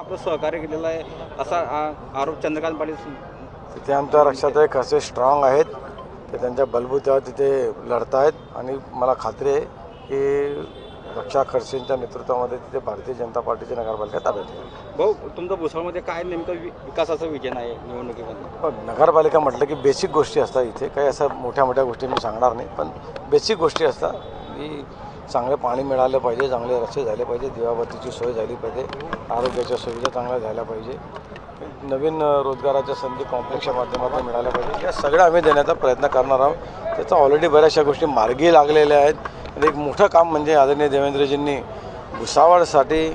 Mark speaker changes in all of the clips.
Speaker 1: आपलं सहकार्य केलेलं आहे असा आ- आरोप चंद्रकांत पाटील
Speaker 2: तिथे आमच्या लक्षात आहे कसे स्ट्रॉंग आहेत ते त्यांच्या बलबूत्यावर तिथे लढत आहेत आणि मला खात्री आहे की रक्षा खडसेंच्या नेतृत्वामध्ये तिथे भारतीय जनता पार्टीची नगरपालिका ताब्यात येईल
Speaker 1: भाऊ तुमचं भुसावळमध्ये काय नेमकं वि- विकासाचं विजन आहे निवडणुकीमध्ये?
Speaker 2: पण नगरपालिका म्हटलं की बेसिक गोष्टी असतात इथे. काही असं मोठ्या मोठ्या गोष्टी मी सांगणार नाही पण बेसिक गोष्टी असतात. की चांगले पाणी मिळालं पाहिजे चांगले रस्ते झाले पाहिजे दिवाबत्तीची सोय झाली पाहिजे आरोग्याच्या सुविधा चांगल्या झाल्या पाहिजे. नवीन रोजगाराच्या संधी कॉम्प्लेक्सच्या माध्यमातून मिळाल्या पाहिजे. या सगळ्या आम्ही देण्याचा प्रयत्न करणार आहोत. त्याचा ऑलरेडी बऱ्याचशा गोष्टी मार्गी लागलेल्या आहेत. आणि एक मोठं काम म्हणजे आदरणीय देवेंद्रजींनी भुसावळसाठी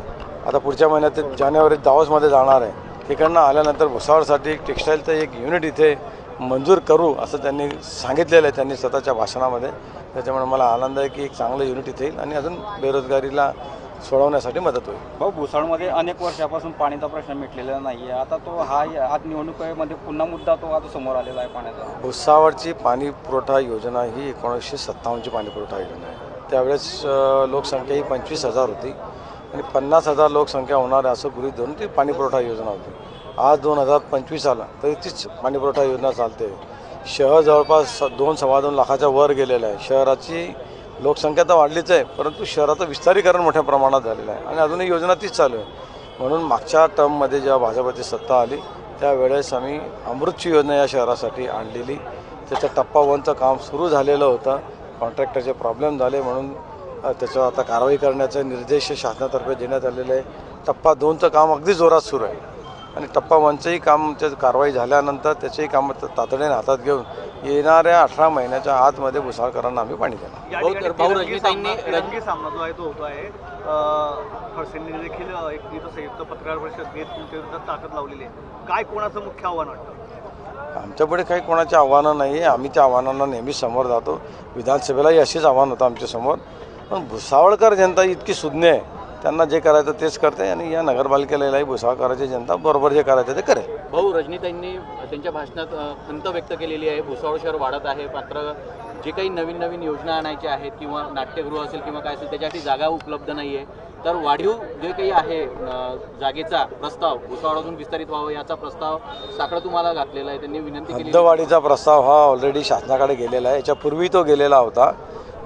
Speaker 2: आता पुढच्या महिन्यात जानेवारी जानेवारीत दावसमध्ये जाणार आहे. तिकडनं आल्यानंतर भुसावळसाठी टेक्सटाईलचं टेक्स्टाईलचं एक युनिट इथे मंजूर करू असं त्यांनी सांगितलेलं आहे त्यांनी स्वतःच्या भाषणामध्ये. त्याच्यामुळे मला आनंद आहे की एक चांगलं युनिट इथे येईल आणि अजून बेरोजगारीला सोडवण्यासाठी मदत होईल.
Speaker 1: भाऊ भुसावळमध्ये अनेक वर्षापासून पाण्याचा प्रश्न मिटलेला नाही आहे आता तो हा आज निवडणुकीमध्ये पुन्हा मुद्दा तो आता समोर आलेला आहे पाण्याचा.
Speaker 2: भुसावळची पाणी पुरवठा योजना ही एकोणीसशे सत्तावन्नची पाणी पुरवठा योजना आहे. त्यावेळेस लोकसंख्या ही पंचवीस हजार होती आणि पन्नास हजार लोकसंख्या होणार आहे असं गृहीत धरून ती पाणी पुरवठा योजना होती. आज दोन हजार पंचवीस आला तरी तीच पाणीपुरवठा योजना चालते. शहर जवळपास स- दोन सव्वा दोन लाखाच्या वर गेलेलं आहे. शहराची लोकसंख्या तर वाढलीच आहे परंतु शहराचं विस्तारीकरण मोठ्या प्रमाणात झालेलं आहे आणि अजूनही योजना तीच चालू आहे. म्हणून मागच्या टर्ममध्ये जेव्हा भाजपची सत्ता आली त्यावेळेस आम्ही अमृतची योजना या शहरासाठी आणलेली. त्याचं टप्पा वनचं काम सुरू झालेलं होतं. कॉन्ट्रॅक्टरचे प्रॉब्लेम झाले म्हणून त्याचं त्याच्यावर आता कारवाई करण्याचे निर्देश शासनातर्फे देण्यात आलेले आहे. टप्पा दोनचं काम अगदी जोरात सुरू आहे. आणि टप्पा वनचंही काम त्या कारवाई झाल्यानंतर त्याचेही काम तातडीने हातात घेऊन येणाऱ्या अठरा महिन्याच्या आतमध्ये भुसाळकरांना आम्ही पाणी देणार.
Speaker 3: भाऊ-
Speaker 4: सामना- जो आहे तो होतो आहे. खडसेंनी देखील अं, एक इथं संयुक्त पत्रकार परिषद घेत तुमच्या विरोधात ताकद लावलेली आहे. काय कोणाचं मुख्य आव्हान वाटतं?
Speaker 2: आमच्यापुढे काही कोणाची आव्हानं नाही आहे आम्ही त्या आव्हानांना नेहमी समोर जातो. विधानसभेलाही अशीच आव्हान होतं आमच्यासमोर. पण भुसावळकर जनता इतकी सुज्ञ आहे. त्यांना जे करायचं तेच करते आणि या नगरपालिकेलाही भुसावळकरांची जनता बरोबर जे करायचं ते करेल.
Speaker 3: भाऊ रजनीताईंनी त्यांच्या भाषणात खंत व्यक्त केलेली आहे. भुसावळ शहर वाढत आहे. मात्र जे काही नवीन नवीन योजना आणायच्या आहेत किंवा नाट्यगृह असेल किंवा काय असेल त्याच्यासाठी जागा उपलब्ध नाही आहे तर वाढीव जे काही आहे जागेचा प्रस्ताव भुसावळातून विस्तारित व्हावं याचा प्रस्ताव साकडं तुम्हाला घातलेला आहे. त्यांनी विनंती केली.
Speaker 2: हद्दवाढीचा प्रस्ताव हा ऑलरेडी शासनाकडे गेलेला आहे. याच्यापूर्वी तो गेलेला होता.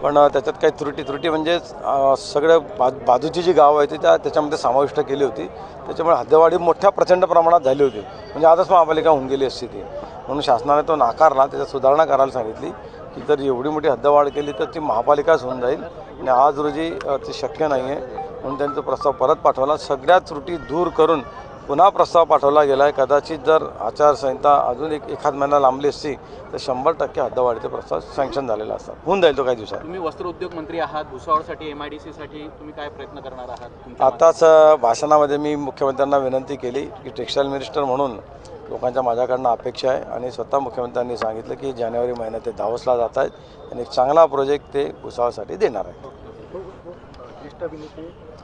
Speaker 2: पण त्याच्यात काही त्रुटी त्रुटी म्हणजे सगळ्या सगळं बा बाजूची जी गावं आहे ती त्या त्याच्यामध्ये समाविष्ट केली होती. त्याच्यामुळे हद्दवाढी मोठ्या प्रचंड प्रमाणात झाली होती. म्हणजे आजच महापालिका होऊन गेली असती ती. म्हणून शासनाने तो नाकारला त्याच्यात सुधारणा करायला सांगितली की जर एवढी मोठी हद्दवाढ केली तर ती महापालिकाच होऊन जाईल आणि आज रोजी ते शक्य नाही आहे म्हणून त्यांचा प्रस्ताव परत पाठवला. सगळ्या त्रुटी दूर करून पुन्हा प्रस्ताव पाठवला गेला आहे कदाचित जर आचारसंहिता अजून एक एखाद महिना लांबली असती तर शंभर टक्के हद्दवाढीचे प्रस्ताव सँक्शन झालेला असतात. होऊन जाईल तो काही दिवसात.
Speaker 3: तुम्ही वस्त्रोद्योग मंत्री आहात. भुसावळसाठी एम आय डी सीसाठी तुम्ही काय प्रयत्न करणार आहात?
Speaker 2: आताच भाषणामध्ये मी मुख्यमंत्र्यांना विनंती केली की टेक्स्टाईल मिनिस्टर म्हणून लोकांच्या माझ्याकडनं अपेक्षा आहे आणि स्वतः मुख्यमंत्र्यांनी सांगितलं की जानेवारी महिन्यात ते दावसला जात आहेत आणि एक चांगला प्रोजेक्ट ते भुसावळसाठी देणार आहे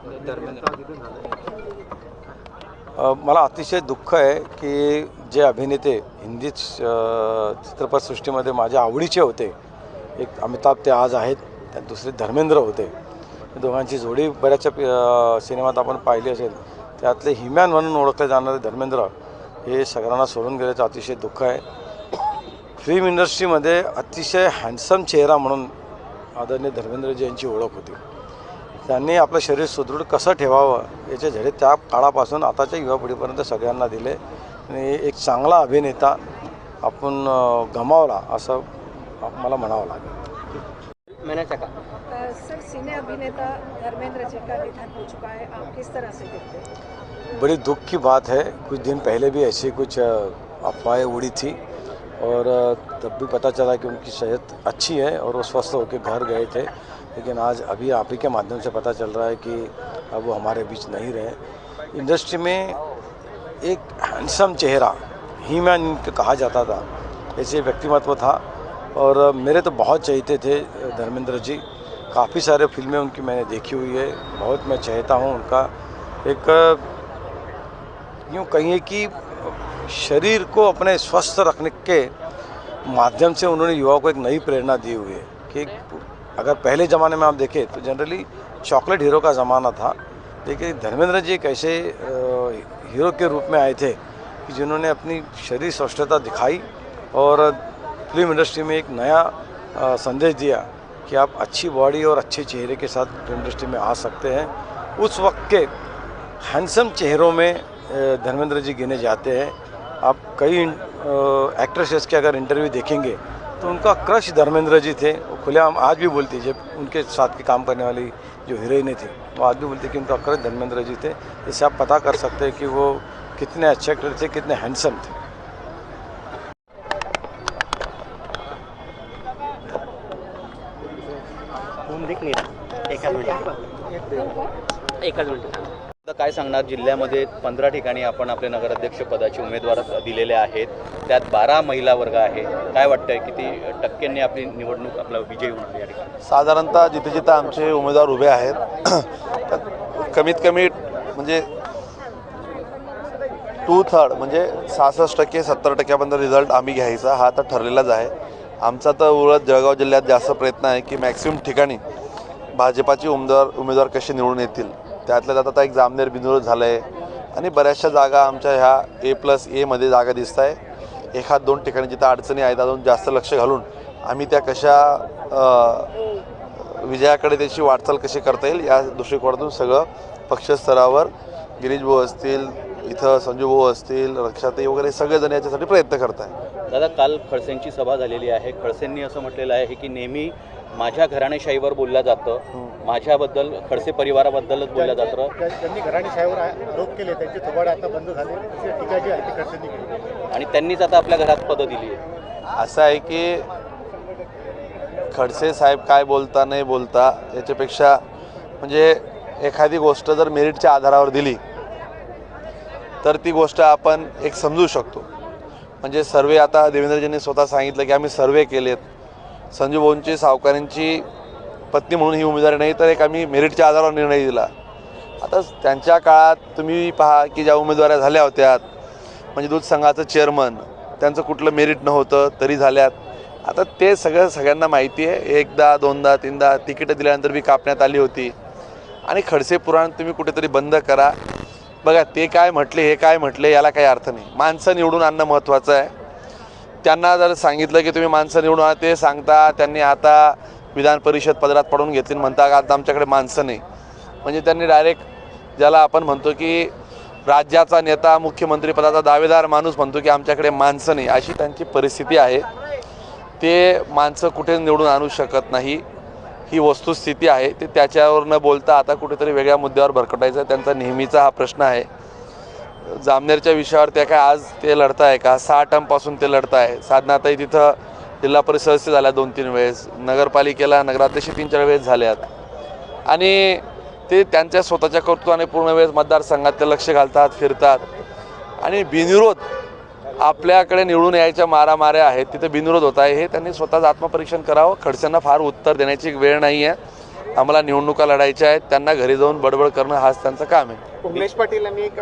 Speaker 2: अ, मला अतिशय दुःख आहे की जे अभिनेते हिंदी चित्रपटसृष्टीमध्ये माझ्या आवडीचे होते एक अमिताभ ते आज आहेत त्यात दुसरे धर्मेंद्र होते. दोघांची जोडी बऱ्याचशा सिनेमात आपण पाहिली असेल. त्यातले हिमॅन म्हणून ओळखले जाणारे धर्मेंद्र हे सगळ्यांना सोडून गेल्याचं अतिशय दुःख आहे. फिल्म इंडस्ट्रीमध्ये अतिशय हँडसम चेहरा म्हणून आदरणीय धर्मेंद्रजी यांची ओळख होती. त्यांनी आपलं शरीर सुदृढ कसं ठेवावं याचे धडे त्या काळापासून आताच्या युवा पिढीपर्यंत सगळ्यांना दिले. आणि एक चांगला अभिनेता आपण गमावला असं मला म्हणावं लागेल.
Speaker 5: अ, सर सिने अभिनेता धर्मेंद्र जी का निधन हो चुका है? आप किस तरह से देखते हैं?
Speaker 2: बड़ी दुख की बात है। कुछ दिन पहले भी ऐसी कुछ अफवाहें उड़ी थी और तब भी पता चला कि उनकी सेहत अच्छी है और वो स्वस्थ होकर घर गए थे। लेकिन आज अभी आप ही के माध्यम से पता चल रहा है कि अब वो हमारे बीच नहीं रहे। इंडस्ट्री में एक हैंडसम चेहरा ही मैन कहा जाता था, ऐसे व्यक्तिमत्व था। और मेरे तो बहुत चाहते थे, धर्मेंद्र जी। काफ़ी सारे फ़िल्में उनकी मैंने देखी हुई है, बहुत मैं चाहता हूँ उनका। एक, यूँ कहिए कि शरीर को अपने स्वस्थ रखने के माध्यम से उन्होंने युवाओं को एक नई प्रेरणा दी हुई है कि अगर पहले ज़माने में आप देखें तो जनरली चॉकलेट हीरो का ज़माना था। लेकिन धर्मेंद्र जी एक ऐसे हीरो के रूप में आए थे कि जिन्होंने अपनी शरीर श्रेष्ठता दिखाई और फ़िल्म इंडस्ट्री में एक नया संदेश दिया कि आप अच्छी बॉडी और अच्छे चेहरे के साथ फ़िल्म इंडस्ट्री में आ सकते हैं। उस वक्त के हैंडसम चेहरों में धर्मेंद्र जी गिने जाते हैं। आप कई एक्ट्रेसेस के अगर इंटरव्यू देखेंगे तो उनका क्रश धर्मेंद्र जी थे खुलेआम आज भी बोलती जब उनके साथ के काम करने वाली जो हीरोइनें थी, वो आज भी बोलती कि उनका क्रश धर्मेंद्र जी थे। इससे आप पता कर सकते हैं कि वो कितने अच्छे एक्टर थे, कितने हैंडसम थे।
Speaker 3: आता काय सांगणार? जिल्ह्यामध्ये पंधरा ठिकाणी आपण आपले नगराध्यक्ष पदाचे उमेदवार दिलेले आहेत. त्यात बारा महिला वर्ग आहे. काय वाटतंय? किती टक्क्यांनी आपली निवडणूक आपला विजय होणार या ठिकाणी?
Speaker 6: साधारणतः जिथे जिथं आमचे उमेदवार उभे आहेत कमीत कमी म्हणजे टू थर्ड म्हणजे सहासष्ट टक्के सत्तर टक्क्यापर्यंत रिझल्ट आम्ही घ्यायचा. हा तर ठरलेलाच आहे. आमचा तर उलट जळगाव जिल्ह्यात जास्त प्रयत्न आहे की मॅक्सिमम ठिकाणी भाजपाचे उमेदवार उमेदवार कसे निवडून येतील? त्यातल्या त्यात आता एक जामनेर बिंदूर झालं आहे आणि बऱ्याचशा जागा आमच्या ह्या ए प्लस एमध्ये जागा दिसत आहे एखाद दोन ठिकाणी जिथं अडचणी आहेत अजून जास्त लक्ष घालून आम्ही त्या कशा विजयाकडे त्याची वाटचाल कशी करता येईल या दृष्टिकोनातून सगळं पक्षस्तरावर गिरीश भाऊ असतील इथं संजू भाऊ असतील रक्षाताई वगैरे सगळेजण याच्यासाठी प्रयत्न करत आहे
Speaker 3: दादा काल खडसेंची सभा झालेली आहे. खडसेंनी असं म्हटलेलं आहे की नेहमी माझ्या घराणेशाहीवर बोललं जातं. माझ्याबद्दल खडसे परिवाराबद्दलच बोललं जातं.
Speaker 7: त्या- त्यांनी घराणेशाहीवर आरोप केले त्यांचे थोबाडे आता बंद झाले. टीका जी आहे ती खडसेंनी केली.
Speaker 3: आणि त्यांनीच आता आपल्या घरात पदं दिली आहे
Speaker 6: असं आहे की खडसे साहेब काय बोलता नाही बोलता याच्यापेक्षा म्हणजे एखादी गोष्ट जर मेरिटच्या आधारावर दिली तर ती गोष्ट आपण एक समजू शकतो. म्हणजे सर्वे आता देवेंद्रजींनी स्वतः सांगितलं की आम्ही सर्वे केलेत. संजू भाऊंची सावकारांची पत्नी म्हणून ही उमेदवारी नाही तर एक आम्ही मेरिटच्या आधारावर निर्णय दिला. आता त्यांच्या काळात तुम्ही पहा की ज्या उमेदवाऱ्या झाल्या होत्या म्हणजे दूध संघाचं चेअरमन त्यांचं कुठलं मेरिट नव्हतं तरी झाल्यात. आता ते सगळं सगळ्यांना माहिती आहे. एकदा दोनदा तीनदा तिकीटं दिल्यानंतर बी कापण्यात आली होती. आणि खडसे पुराण तुम्ही कुठेतरी बंद करा. बघा ते काय म्हटले हे काय म्हटले याला काही अर्थ नाही. माणसं निवडून आणणं महत्त्वाचं आहे. त्यांना जर सांगितलं की तुम्ही माणसं निवडून ते सांगता त्यांनी आता विधान परिषद पदरात पडून घेतली म्हणता का आता आमच्याकडे माणसं नाही? म्हणजे त्यांनी डायरेक्ट ज्याला आपण म्हणतो की राज्याचा नेता मुख्यमंत्रीपदाचा दावेदार माणूस म्हणतो की आमच्याकडे माणसं नाही अशी त्यांची परिस्थिती आहे. ते माणसं कुठे निवडून आणू शकत नाही ही वस्तुस्थिती आहे. ते त्याच्यावर न बोलता आता कुठेतरी वेगळ्या मुद्द्यावर भरकटायचं त्यांचा नेहमीचा हा प्रश्न आहे. जामनेरच्या विषयावर त्या काय आज ते लढताय का? सहा टर्मपासून ते लढताय. साधनाताई तिथं जिल्हा परिषद सदस्य झाल्या दोन तीन वेळेस. नगरपालिकेला नगराध्यक्ष तीन चार वेळेस झाल्यात. आणि ते त्यांच्या स्वतःच्या कर्तृत्वाने पूर्ण वेळेस मतदारसंघात ते लक्ष घालतात फिरतात. आणि बिनविरोध आपल्याकडे निवडून यायच्या मारामाऱ्या आहेत. तिथे बिनविरोध होत आहे. हे त्यांनी स्वतःच आत्मपरीक्षण करावं. खडसेंना फार उत्तर देण्याची वेळ नाही आहे आम्हाला निवडणुका लढायच्या आहेत. त्यांना घरी जाऊन बडबड करणं हाच त्यांचं काम आहे.
Speaker 7: उमेश पाटील यांनी एक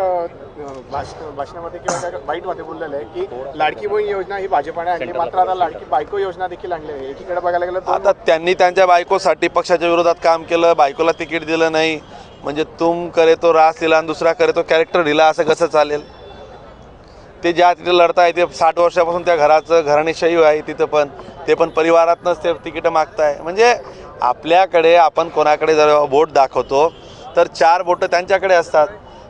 Speaker 7: भाषणामध्ये किंवा त्या बाईटमध्ये बोललेलं आहे की लाडकी बहीण योजना ही भाजपाने आणली. मात्र आता लाडकी बायको योजना देखील आणली आहे. एकीकडे बघायला गेलं
Speaker 6: आता त्यांनी त्यांच्या बायकोसाठी पक्षाच्या विरोधात काम केलं बायकोला तिकीट दिलं नाही. म्हणजे तुम करे तो रास दिला आणि दुसरा करे तो कॅरेक्टर दिला असं कसं चालेल? ते ज्या तिथे लढताय ते साठ वर्षापासून त्या घराचं घराणेशाही आहे तिथं पण. ते पण परिवारातनंच ते तिकीटं मागताय. म्हणजे आपल्याकडे आपण कोणाकडे जर बोट दाखवतो तर चार बोटं त्यांच्याकडे असतात.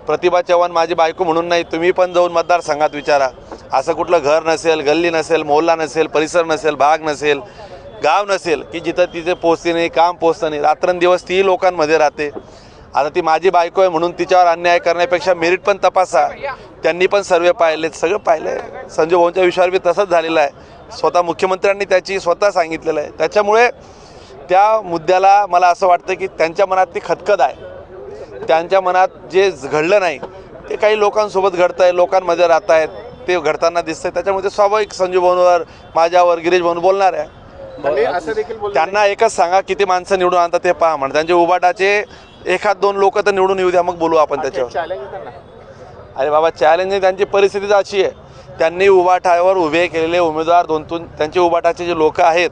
Speaker 6: प्रतिभा चव्हाण माझी बायको म्हणून नाही तुम्ही पण जाऊन मतदारसंघात विचारा. असं कुठलं घर नसेल गल्ली नसेल मोहल्ला नसेल परिसर नसेल भाग नसेल गाव नसेल की जिथं तिथे पोचते नाही काम पोचतं नाही रात्रंदिवस तीही लोकांमध्ये राहते. आता ती माझी बायको आहे म्हणून तिच्यावर अन्याय करण्यापेक्षा मेरिट पण तपासा. त्यांनी पण सर्वे पाहिले सगळं पाहिलं संजय भाऊंच्या विषयावर बी तसंच झालेलं आहे. स्वतः मुख्यमंत्र्यांनी त्याची स्वतः सांगितलेलं आहे. त्याच्यामुळे त्या मुद्द्याला मला असं वाटतं की त्यांच्या मनात ती खतखत आहे. त्यांच्या मनात जे घडलं नाही ते काही लोकांसोबत घडतं आहे लोकांमध्ये राहत आहेत ते घडताना दिसतंय. त्याच्यामुळे ते स्वाभाविक संजू भाऊंवर माझ्यावर गिरीश भाऊन बोलणार आहे.
Speaker 7: त्यांनी
Speaker 6: एकच सांगा किती माणसं निवडून आणतात ते पहा म्हणा. त्यांचे उबाटाचे एखाद दोन लोक तर निवडून येऊ द्या मग बोलू आपण त्याच्यावर. अरे बाबा चॅलेंज त्यांची परिस्थितीच अशी आहे. त्यांनी उबाठावर उभे केलेले उमेदवार दोन तीन त्यांचे उबाटाचे जे लोक आहेत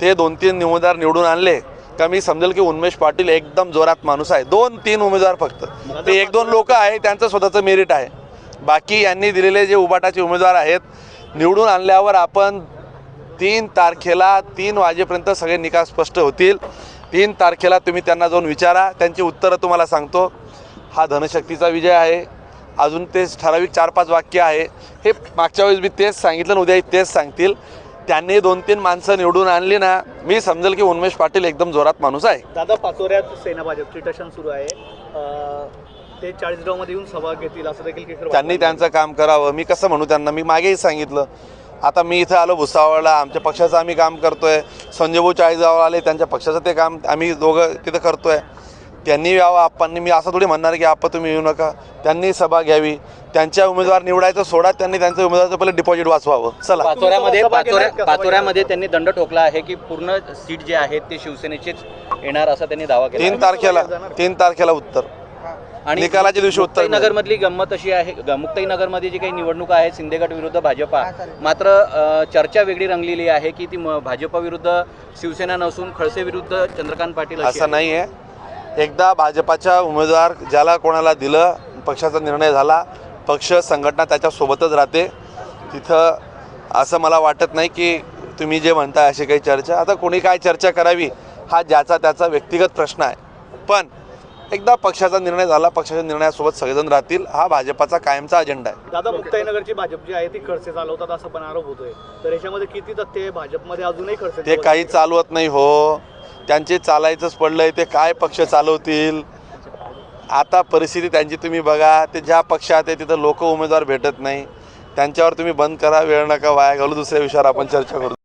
Speaker 6: ते दोन तीन उमेदवार निवडून आणले. का मी समजेल की उन्मेष पाटील एकदम जोरात माणूस आहे. दोन तीन उमेदवार फक्त. ते एक दोन लोक आहे त्यांचं स्वतःचं मेरिट आहे. बाकी यांनी दिलेले जे उबाटाचे उमेदवार आहेत निवडून आणल्यावर आपण तीन तारखेला तीन वाजेपर्यंत सगळे निकाल स्पष्ट होतील. तीन तारखेला तुम्ही त्यांना जाऊन विचारा. त्यांची उत्तरं तुम्हाला सांगतो. हा धनशक्तीचा विजय आहे. अजून तेच ठराविक चार पाच वाक्य आहे. हे मागच्या वेळेस मी तेच सांगितलं आणि उद्या तेच सांगतील. त्यांनी दोन तीन माणसं निवडून आणली ना मी समजेल की उन्मेष पाटील एकदम जोरात माणूस आहे.
Speaker 4: दादा पाचोऱ्यात सेना भाजपची टशन सुरू आहे. ते चाळीसगावमध्ये येऊन सभा घेतील असं देखील
Speaker 6: त्यांनी त्यांचं काम करावं. मी कसं म्हणू त्यांना मी मागेही सांगितलं. आता मी इथं आलो भुसावळला आमच्या पक्षाचं आम्ही काम करतोय. संजय भाऊ चाळीसगाव आले त्यांच्या पक्षाचं ते काम आम्ही दोघं तिथं करतोय. त्यांनी यावं आपण मी असं थोडी म्हणणार की आपण तुम्ही येऊ नका. त्यांनी सभा घ्यावी. त्यांच्या उमेदवार निवडायचं सोडा त्यांनी त्यांचं उमेदवारचं पहिले डिपॉझिट वाचवावं. चला.
Speaker 3: पाचोऱ्यामध्ये पाचोऱ्या पाचोऱ्यामध्ये त्यांनी दंड ठोकला आहे की पूर्ण सीट जे आहेत ते शिवसेनेचेच येणार असा त्यांनी दावा केला.
Speaker 6: तीन तारखेला तीन तारखेला उत्तर.
Speaker 3: आणि
Speaker 6: निकालाच्या दिवशी उत्तर मिळेल.
Speaker 3: नगर मधली गंमत अशी आहे ग- मुक्ताईनगरमध्ये जी काही निवडणूक आहे शिंदेगड विरुद्ध भाजपा मात्र चर्चा वेगळी रंगलेली आहे की ती भाजपा विरुद्ध शिवसेना नसून खडसे विरुद्ध चंद्रकांत पाटील अशी
Speaker 6: असं
Speaker 3: आहे.
Speaker 6: नाही आहे एकदा भाजपाच्या उमेदवार ज्याला कोणाला दिलं पक्षाचा निर्णय झाला पक्ष संघटना त्याच्यासोबतच राहते. तिथं असं मला वाटत नाही की तुम्ही जे म्हणताय अशी काही चर्चा. आता कोणी काय चर्चा करावी हा ज्याचा त्याचा व्यक्तिगत प्रश्न आहे. पण एकदा पक्षाचा निर्णय झाला पक्षाच्या निर्णयासोबत सगळेजण राहतील हा भाजपाचा कायमचा अजेंडा आहे.
Speaker 4: दादा मुक्ताईनगरची भाजप जी आहे ती खडसे चालवतात असं पण आरोप होतोय. तर याच्यामध्ये किती तथ्य आहे? भाजपमध्ये अजूनही खडसे
Speaker 6: ते काही चालवत नाही हो. त्यांचे चालायचंच पडलं आहे ते काय पक्ष चालवतील? आता परिस्थिती त्यांची तुम्ही बघा ते ज्या पक्षात आहे तिथं लोक उमेदवार भेटत नाही. त्यांच्यावर तुम्ही बंद करा वेळ नका वाया घालू दुसऱ्या विषयावर आपण चर्चा करू.